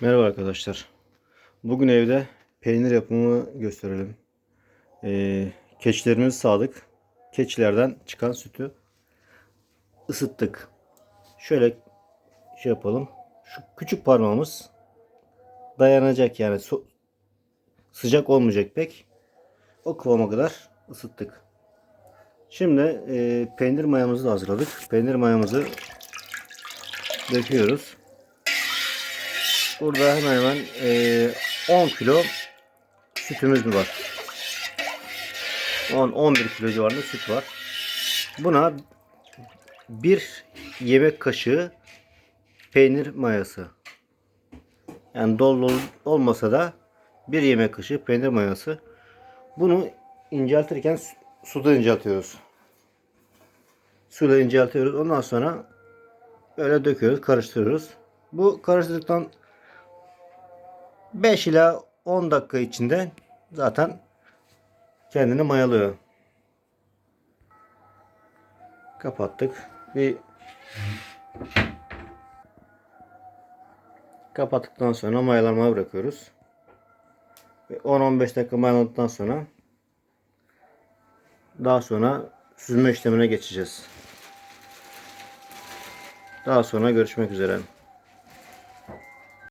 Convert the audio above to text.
Merhaba arkadaşlar. Bugün evde peynir yapımı gösterelim. Ee, keçilerimizi sağdık. Keçilerden çıkan sütü ısıttık. Şöyle şey yapalım. Şu küçük parmağımız dayanacak yani so- sıcak olmayacak pek. O kıvama kadar ısıttık. Şimdi e, peynir mayamızı da hazırladık. Peynir mayamızı döküyoruz. Burada hemen hemen eee, 10 kilo sütümüz mü var? 10-11 kilo civarında süt var. Buna bir yemek kaşığı peynir mayası. Yani dolu dolu olmasa da bir yemek kaşığı peynir mayası. Bunu inceltirken su- suda inceltiyoruz. Suda inceltiyoruz. Ondan sonra böyle döküyoruz, karıştırıyoruz. Bu karıştırdıktan 5 ila 10 dakika içinde zaten kendini mayalıyor. Kapattık. Bir kapattıktan sonra mayalanmaya bırakıyoruz. Ve 10-15 dakika mayaladıktan sonra daha sonra süzme işlemine geçeceğiz. Daha sonra görüşmek üzere.